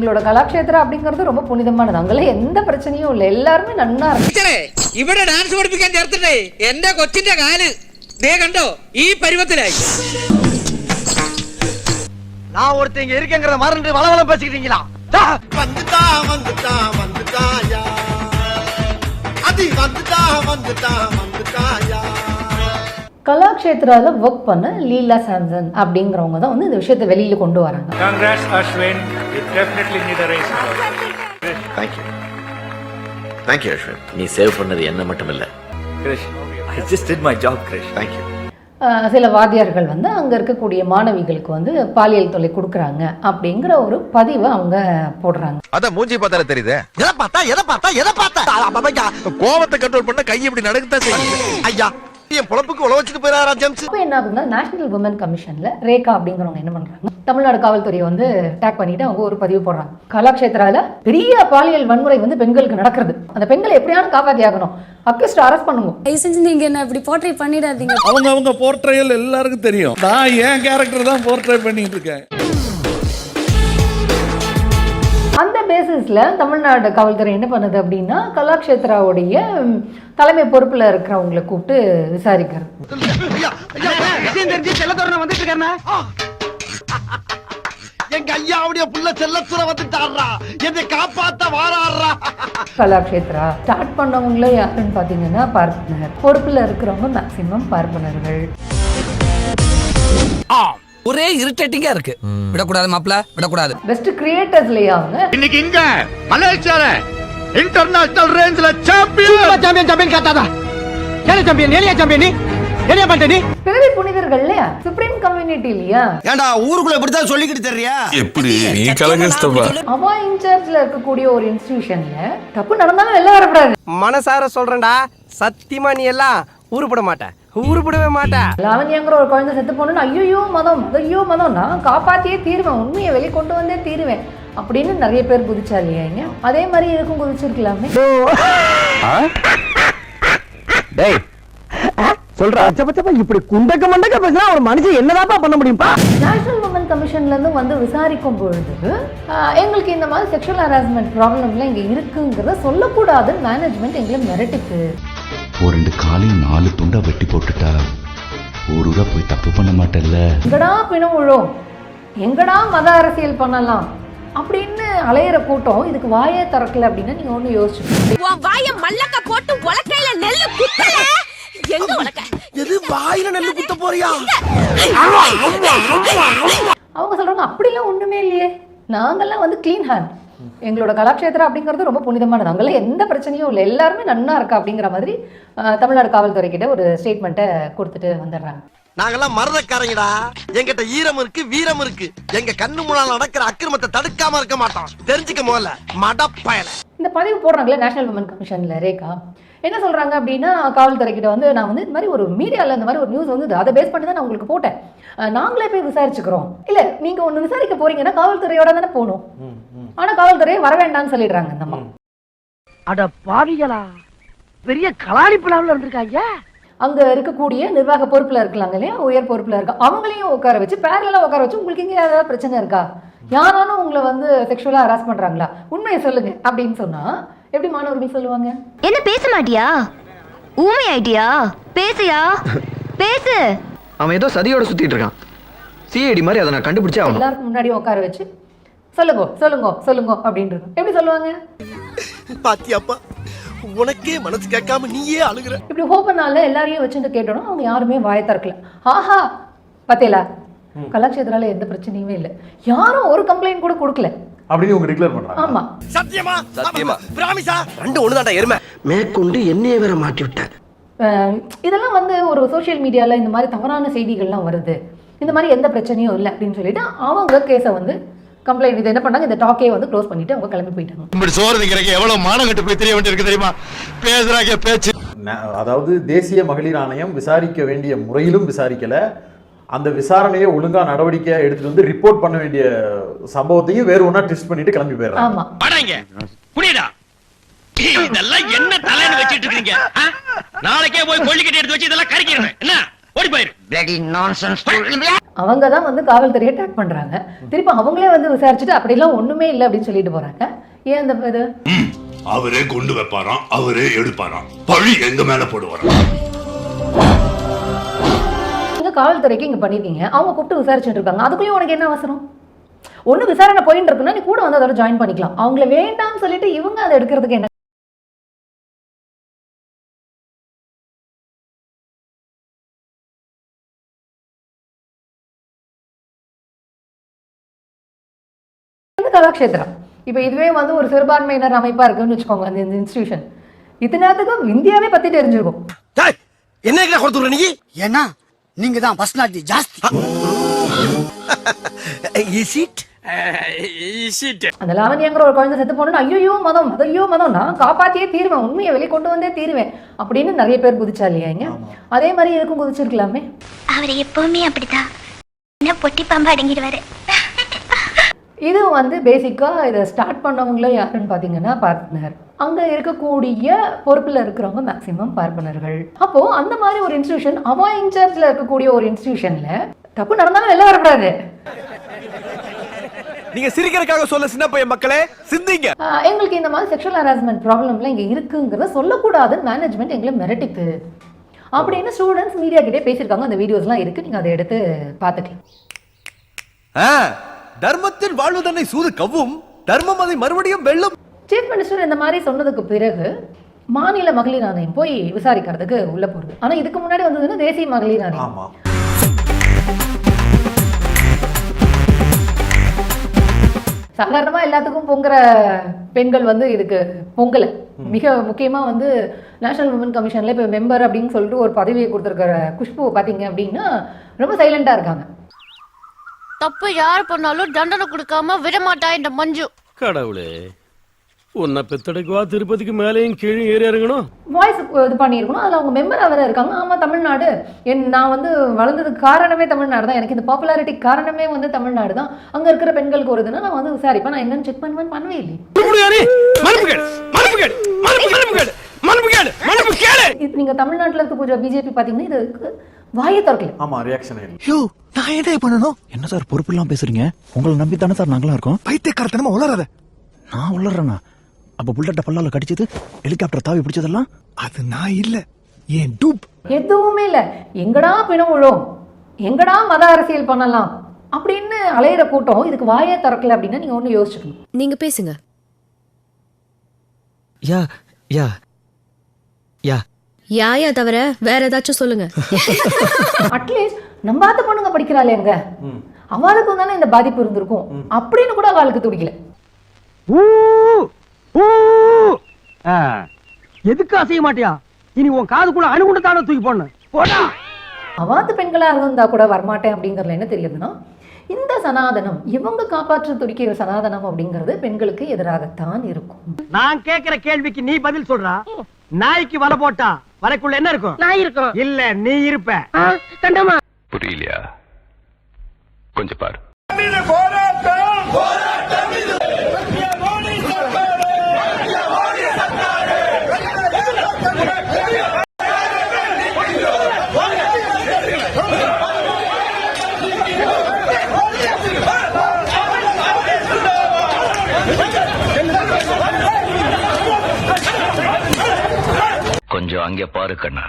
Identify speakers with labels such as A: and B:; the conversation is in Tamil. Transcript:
A: எங்களோட கலாக்ஷேத்திரம் அப்படிங்கிறது ரொம்ப புனிதமானது அங்கெல்லாம் எந்த பிரச்சனையும் இல்லை எல்லாருமே நன்னா இருக்கு
B: ടീച്ചറേ ഇവിടെ ഡാൻസ് പഠിപ്പിക്കാൻ ചേർത്തിട്ടേ എന്റെ കൊച്ചിന്റെ കാല് ദേ കണ്ടോ ഈ പരുവത്തിലായി
C: நான் ஒருத்தங்க இருக்கேங்கிறத மறந்து வளவளம் பேசிக்கிட்டீங்களா டா!
D: வந்துட்டா வந்துட்டா வந்துட்டாயா அதி வந்துட்டா வந்துட்டா வந்துட்டாயா
A: கலாக்ஷேத்ரால ஒர்க் பண்ண லீலா சாம்சன் அப்படிங்கிறவங்க தான் வந்து இந்த விஷயத்தை வெளியில கொண்டு வராங்க.
E: தேங்க்யூ அஸ்வின் நீ சேவ் பண்ணது என்ன மட்டும் இல்ல
F: Krish, I just did my job, Krish.
A: Thank you சில வாத்தியார்கள் வந்து அங்க இருக்கக்கூடிய மாணவிகளுக்கு வந்து பாலியல் தொல்லை கொடுக்குறாங்க அப்படிங்கிற ஒரு பதிவை அவங்க போடுறாங்க.
G: அதான் மூஞ்சி பார்த்தாலே தெரியுதே?
C: எதை பார்த்தா? எதை பார்த்தா? எதை பார்த்தா? அப்பா,
G: கோவத்தை கண்ட்ரோல் பண்ண கை இப்படி நடக்கத்தான் செய்யும்
C: ஐயா என் பொழப்புக்கு உழ வச்சுட்டு போயிடாரா ஜேம்ஸ்?
A: அப்போ என்ன ஆகுதுன்னா நேஷனல் உமன் கமிஷன்ல ரேகா அப்படிங்கிறவங்க என்ன பண்றாங்க தமிழ்நாடு காவல்துறையை வந்து டேக் பண்ணிட்டு அவங்க ஒரு பதிவு போடுறாங்க. கலாக்ஷேத்ரால பெரிய பாலியல் வன்முறை வந்து பெண்களுக்கு நடக்கிறது. அந்த பெண்களை எப்படியாவது காப்பாத்தி ஆகணும் அக்யூஸ்ட் அரெஸ்ட் பண்ணுங்க.
H: தயவு செஞ்சு நீங்க என்ன இப்படி போர்ட்ரே பண்ணிடாதீங்க.
I: அவங்க அவங்க போர்ட்ரையல் எல்லாருக்கும் தெரியும். நான் என் கேரக்டர் தான் போர்ட்ரை பண்ணிட்டு இருக்கேன்.
A: பேசிஸ்ல தமிழ்நாடு காவல்துறை என்ன பண்ணுது அப்படின்னா கலாக்ஷேத்ராவுடைய தலைமை பொறுப்பில் இருக்கிறவங்களை கூப்பிட்டு விசாரிக்கிறது
C: வந்துட்டு எங்க ஐயாவுடைய புள்ள செல்லத்துற வந்துட்டாரா என்னை காப்பாத்த வாராடுறா
A: கலாக்ஷேத்ரா ஸ்டார்ட் பண்ணவங்களே யாருன்னு பார்த்தீங்கன்னா பார்ப்பனர் பொறுப்புல இருக்கிறவங்க மேக்சிமம் பார்ப்பனர்கள்
B: ஒரே இரிட்டேட்டிங்கா இருக்கு. விடக்கூடாது மாப்ள விடக்கூடாது.
A: பெஸ்ட் கிரியேட்டர்ஸ்லயே அவங்க?
G: இன்னைக்கு இங்க மலேசியால இன்டர்நேஷனல் ரேஞ்சில சாம்பியன்
C: சாம்பியன் சாம்பியன் காத்தாதா? ஏழை சாம்பியன் ஏழியா சாம்பியன் நீ? ஏழியா பண்ணிட்ட நீ?
A: பிறவி புனிதர்கள் இல்லையா? சுப்ரீம் கம்யூனிட்டி இல்லையா?
C: ஏண்டா ஊருக்குள்ள இப்படித்தான் சொல்லிக்கிட்டு தெரியா
I: எப்படி? நீ கலங்கஸ்தபா
A: அவா இன்சார்ஜ்ல இருக்கக்கூடிய ஒரு இன்ஸ்டிடியூஷன்ல தப்பு நடந்தாலும் வெளில வரக்கூடாது.
C: மனசார சொல்றேன்டா. சத்தியமா நீ எல்லாம் உருப்பட மாட்ட உருப்படவே மாட்ட
A: லாவண்யாங்கிற ஒரு குழந்தை செத்து போனோன்னு ஐயோ மதம் ஐயோ மதம். நான் காப்பாத்தியே தீருவேன். உண்மையை வெளியே கொண்டு வந்தே தீருவேன். அப்படின்னு நிறைய பேர் குதிச்சா இல்லையா இங்க அதே மாதிரி இருக்கும் குதிச்சிருக்கலாமே.
C: டேய். சொல்றா. அச்சப்பச்சப்பா இப்படி குண்டக்க மண்டக்க பேசினா ஒரு மனுஷன் என்னதாப்பா பண்ண முடியும்பா?
A: நேஷனல் உமன் கமிஷன்ல இருந்து வந்து விசாரிக்கும் பொழுது ஆஹ், எங்களுக்கு இந்த மாதிரி செக்ஷுவல் ஹராஸ்மெண்ட் ப்ராப்ளம்லாம் இங்க இருக்குங்கிறத சொல்லக்கூடாதுன்னு மேனேஜ்மெண்ட் எங்களை மிரட்டிச்சு
I: ஒரு ரெண்டு காலையும் நாலு துண்டா வெட்டி போட்டுட்டா. ஊருகா போய் தப்பு பண்ண மாட்டேல்ல.
A: எங்கடா பிணம் விழும் எங்கடா மத அரசியல் பண்ணலாம்? அப்படின்னு அலையிற கூட்டம் இதுக்கு வாயே திறக்கல அப்படின்னா நீங்க ஒண்ணு யோசிச்சு
H: உன் வாய மல்லக்க போட்டு உலக்கையில நெல்லு குத்தல. எங்க உலக்க?
C: எது வாயில நெல்லு குத்த போறியா?
A: அவங்க சொல்றாங்க அப்படிலாம் ஒண்ணுமே இல்லையே. நாங்கெல்லாம் வந்து க்ளீன் ஹேண்ட் எங்களோட கலாக்ஷேத்திரம் அப்படிங்கிறது ரொம்ப புனிதமானது. அங்கெல்லாம் எந்த பிரச்சனையும் இல்லை. எல்லாருமே நன்னா இருக்கா அப்படிங்கிற மாதிரி தமிழ்நாடு காவல்துறை கிட்ட ஒரு ஸ்டேட்மெண்ட்டை கொடுத்துட்டு வந்துடுறாங்க.
C: நாங்கெல்லாம் மரதக்காரங்கடா எங்கிட்ட ஈரம் இருக்கு வீரம் இருக்கு. எங்க கண்ணு முன்னால நடக்கிற அக்கிரமத்தை தடுக்காம இருக்க மாட்டோம். தெரிஞ்சுக்க முதல்ல மடப்பயல
A: இந்த பதிவு போடுறாங்களே நேஷனல் உமன் கமிஷன்ல ரேகா. என்ன சொல்றாங்க அப்படின்னா காவல்துறை கிட்ட வந்து நான் வந்து இந்த மாதிரி ஒரு மீடியால இந்த மாதிரி ஒரு நியூஸ் வந்து அதை பேஸ் பண்ணி தான் நான் உங்களுக்கு போட்டேன். நாங்களே போய் விசாரிச்சுக்கிறோம். இல்ல நீங்க ஒண்ணு விசாரிக்க போறீங்கன்னா காவல்துறையோட தானே போகணும். ஆனா காவல்துறையை வர வேண்டாம்னு சொல்லிடுறாங்க இந்த அம்மா.
C: அட பாவிகளா பெரிய கலாடி பிளாவில் இருந்திருக்காங்க.
A: அங்க இருக்கக்கூடிய நிர்வாக பொறுப்புல இருக்கலாங்க இல்லையா? உயர் பொறுப்புல இருக்க. அவங்களையும் உட்கார வச்சு பேரலாம் உட்கார வச்சு உங்களுக்கு இங்க ஏதாவது பிரச்சனை இருக்கா? யாராலும் உங்களை வந்து செக்ஷுவலா ஹராஸ் பண்றாங்களா? உண்மையை சொல்லுங்க அப்படின்னு சொன்னா எப்படி மாணவர் உரிமை சொல்லுவாங்க?
H: என்ன பேச மாட்டியா? ஊமை ஆயிட்டியா? பேசியா? பேசு.
C: அவன் ஏதோ சதியோட சுத்திட்டு இருக்கான். சிஐடி மாதிரி அதை நான் கண்டுபிடிச்சே
A: எல்லாருக்கும் முன்னாடி உட்கார வச்சு சொல்லுங்க சொல்லுங்க சொல்லுங்க அப்படின்றது. எப்படி சொல்லுவாங்க?
D: பாத்தியாப்பா உனக்கே மனசு கேட்காம நீயே அழுகுற.
A: இப்படி ஓப்பனால எல்லாரையும் வச்சுட்டு கேட்டோம் அவங்க யாருமே வாயை திறக்கல. ஆஹா பத்தேலா கலாட்சேத்திரால எந்த பிரச்சனையுமே இல்லை. யாரும் ஒரு கம்ப்ளைண்ட் கூட கொடுக்கல.
I: அப்படின்னு உங்க டிக்ளேர் பண்றாங்க.
A: ஆமா.
D: சத்தியமா?
C: சத்தியமா.
D: பிராமிசா?
C: ரெண்டு ஒண்ணுதான்டா எருமை. மேற்கொண்டு என்னைய வேற மாட்டி விட்டேன்
A: அஹ் இதெல்லாம் வந்து ஒரு சோஷியல் மீடியால இந்த மாதிரி தவறான செய்திகள்லாம் வருது. இந்த மாதிரி எந்த பிரச்சனையும் இல்லை அப்படின்னு சொல்லிட்டு அவங்க கேஸை வந்து கம்ப்ளைண்ட் இது என்ன பண்ணாங்க? இந்த டாக்கே வந்து க்ளோஸ் பண்ணிட்டு அவங்க கிளம்பி போயிட்டாங்க.
G: இப்படி சோறு திங்கிறக்கு எவ்வளவு மானம் கட்டு போய் தெரிய வேண்டியிருக்கு தெரியுமா? பேசுறாங்க பேச்சு.
I: அதாவது தேசிய மகளிர் ஆணையம் விசாரிக்க வேண்டிய முறையிலும் விசாரிக்கல. அந்த விசாரணையை ஒழுங்கா நடவடிக்கை எடுத்துட்டு வந்து ரிப்போர்ட் பண்ண வேண்டிய சம்பவத்தையும் வேற ஒண்ணா ட்விஸ்ட் பண்ணிட்டு கிளம்பி போயிடுறாங்க.
A: ஆமா.
B: படாங்க புரியுதா? இதெல்லாம் என்ன தலைன்னு வச்சிட்டு இருக்கீங்க? நாளைக்கே போய் கொள்ளிக்கிட்டு எடுத்து வச்சு இதெல்லாம் கறிக்கிறேன். என்ன? ஓடி போயிரு.
A: அவங்க தான் வந்து காவல்துறையை டேக் பண்றாங்க. திருப்பி அவங்களே வந்து விசாரிச்சுட்டு அப்படிலாம் ஒண்ணுமே இல்லை அப்படின்னு சொல்லிட்டு போறாங்க. ஏன் அந்த இது?
G: அவரே கொண்டு வைப்பாராம் அவரே எடுப்பாராம். பழி எங்க மேல போடுவாராம்?
A: நீங்க காவல்துறைக்கு இங்க பண்ணிருக்கீங்க அவங்க கூப்பிட்டு விசாரிச்சுட்டு இருக்காங்க. அதுக்குள்ளேயும் உனக்கு என்ன அவசரம்? ஒண்ணு விசாரணை போயிட்டு இருக்குன்னா நீ கூட வந்து அதோட ஜாயின் பண்ணிக்கலாம். அவங்கள வேண்டாம்னு சொல்லிட்டு இவங்க அதை எடுக்கிறதுக்கு என்ன வந்து கலாக்ஷேத்திரம் இப்போ இதுவே வந்து ஒரு சிறுபான்மையினர் அமைப்பா இருக்குன்னு வச்சுக்கோங்க அந்த இந்த இன்ஸ்டிடியூஷன் இத்தனை இந்தியாவே பத்தி தெரிஞ்சிருக்கும்.
D: டேய், என்ன கொடுத்துற நீ?
C: ஏன்னா நீங்க தான் பர்சனாலிட்டி ஜாஸ்தி.
D: இட்
A: அந்த லாவண்யங்கிற ஒரு குழந்தை செத்து போனோன்னு ஐயோ மதம் ஐயோ மதம் நான் காப்பாத்தியே தீருவேன் உண்மையை வெளியே கொண்டு வந்தே தீருவேன் அப்படின்னு நிறைய பேர் குதிச்சா இல்லையா இங்க? அதே மாதிரி இருக்கும் குதிச்சிருக்கலாமே.
H: அவர் எப்பவுமே அப்படிதான். என்ன பொட்டி பாம்பு அடங்கிடுவாரு.
A: இது வந்து பேசிக்காக இதை ஸ்டார்ட் பண்ணவங்கள யாருன்னு பார்த்தீங்கன்னா பார்ட்னர் அங்கே இருக்கக்கூடிய பொறுப்பில் இருக்கிறவங்க மேக்ஸிமம் பார்ப்பனர்கள் அப்போது அந்த மாதிரி ஒரு இன்ஸ்டியூஷன் அவன் இன்சார்ஜில் இருக்கக்கூடிய ஒரு இன்ஸ்டியூஷனில் தப்பு நடந்தாலும் வெளில வரக்கூடாது.
D: நீங்க சிரிக்கிறதுக்காக சொல்ல சின்ன பையன் மக்களே சிந்திங்க.
A: எங்களுக்கு இந்த மாதிரி செக்ஷுவல் ஹராஸ்மெண்ட் ப்ராப்ளம்லாம் இங்கே இருக்குங்கிறத சொல்லக்கூடாதுன்னு மேனேஜ்மெண்ட் எங்களை மிரட்டித்து அப்படின்னு ஸ்டூடெண்ட்ஸ் மீடியா கிட்டே பேசியிருக்காங்க. அந்த வீடியோஸ்லாம் இருக்குது நீங்கள் அதை எடுத்து பார்த்துக்கலாம்.
D: தர்மத்தின் வாழ்வு தன்னை சூது கவ்வும் தர்மம் அதை மறுபடியும் வெல்லும்.
A: சீஃப் மினிஸ்டர் இந்த மாதிரி சொன்னதுக்கு பிறகு மாநில மகளிர் ஆணையம் போய் விசாரிக்கிறதுக்கு உள்ள போகுது ஆனா இதுக்கு முன்னாடி வந்ததுன்னா தேசிய மகளிர் ஆணையம்
I: ஆமா.
A: சாதாரணமா எல்லாத்துக்கும் பொங்குற பெண்கள் வந்து இதுக்கு பொங்கல. மிக முக்கியமா வந்து நேஷனல் உமன் கமிஷன்ல இப்போ மெம்பர் அப்படின்னு சொல்லிட்டு ஒரு பதவியை கொடுத்துருக்கிற குஷ்பு பாத்தீங்க அப்படின்னா ரொம்ப சைலண்டா இருக்காங்க.
H: தப்பு யார் பண்ணாலும் தண்டனை கொடுக்காம விட மாட்டா இந்த மஞ்சு.
G: கடவுளே உன்னை பெத்தடைக்குவா திருப்பதிக்கு மேலேயும் கீழே ஏறி இறங்கணும்.
A: வாய்ஸ் இது பண்ணியிருக்கணும். அதில் அவங்க மெம்பர் வேற இருக்காங்க. ஆமாம் தமிழ்நாடு. என் நான் வந்து வளர்ந்ததுக்கு காரணமே தமிழ்நாடு தான். எனக்கு இந்த பாப்புலாரிட்டி காரணமே வந்து தமிழ்நாடு தான். அங்கே இருக்கிற பெண்களுக்கு ஒரு இதுனா நான் வந்து விசாரிப்பேன். நான் என்னன்னு செக் பண்ணுவேன். பண்ணவே இல்லை இது நீங்கள் தமிழ்நாட்டில் இருக்க பூஜா பிஜேபி பார்த்தீங்கன்னா இதுக்கு வாயை திறக்கல.
I: ஆமா ரியாக்ஷன் இல்லை
C: யோ நான் என்ன பண்ணணும்?
J: என்ன சார் பொறுப்பு இல்லாம பேசுறீங்க? உங்களை நம்பி தானே சார் நாங்களா இருக்கோம்?
C: பைத்தியக்காரத்தனமா உளறாத.
J: நான் உள்ளறேனா அப்ப புல்லட்ட பல்லால கடிச்சது ஹெலிகாப்டர் தாவி பிடிச்சதெல்லாம்?
C: அது நான் இல்ல. ஏன் டூப்?
A: எதுவுமே இல்லை. எங்கடா பிணம் விழும்? எங்கடா மத அரசியல் பண்ணலாம்? அப்படின்னு அலையிற கூட்டம் இதுக்கு வாயே திறக்கல அப்படின்னா நீங்கள் ஒன்று யோசிச்சுக்கணும்.
H: நீங்க பேசுங்க.
F: யா யா. யா.
H: யாயா தவிர வேற ஏதாச்சும் சொல்லுங்க.
A: அட்லீஸ்ட் நம்பாத பொண்ணுங்க படிக்கிறாளே எங்க அவளுக்கும் தானே இந்த பாதிப்பு இருந்திருக்கும். அப்படின்னு கூட அவளுக்கு துடிக்கல.
B: எதுக்கு அசைய மாட்டியா? இனி உன் காதுக்குள்ள அணுகுண்டு தானே தூக்கி போடணும். போடா.
A: அவாத்து பெண்களா இருந்தா கூட வரமாட்டேன் அப்படிங்கறதுல என்ன தெரியுதுன்னா இந்த சனாதனம் இவங்க காப்பாற்ற துடிக்கிற சனாதனம் அப்படிங்கிறது பெண்களுக்கு எதிராகத்தான் இருக்கும்.
B: நான் கேக்குற கேள்விக்கு நீ பதில் சொல்றா? நாய்க்கு வலை போட்டா வலைக்குள்ள என்ன இருக்கும்? நாய் இருக்கும். இல்ல நீ இருப்ப. தண்டமா
G: புரியலையா? கொஞ்சம் பாரு.
E: கொஞ்சம் அங்கே பாரு கண்ணா.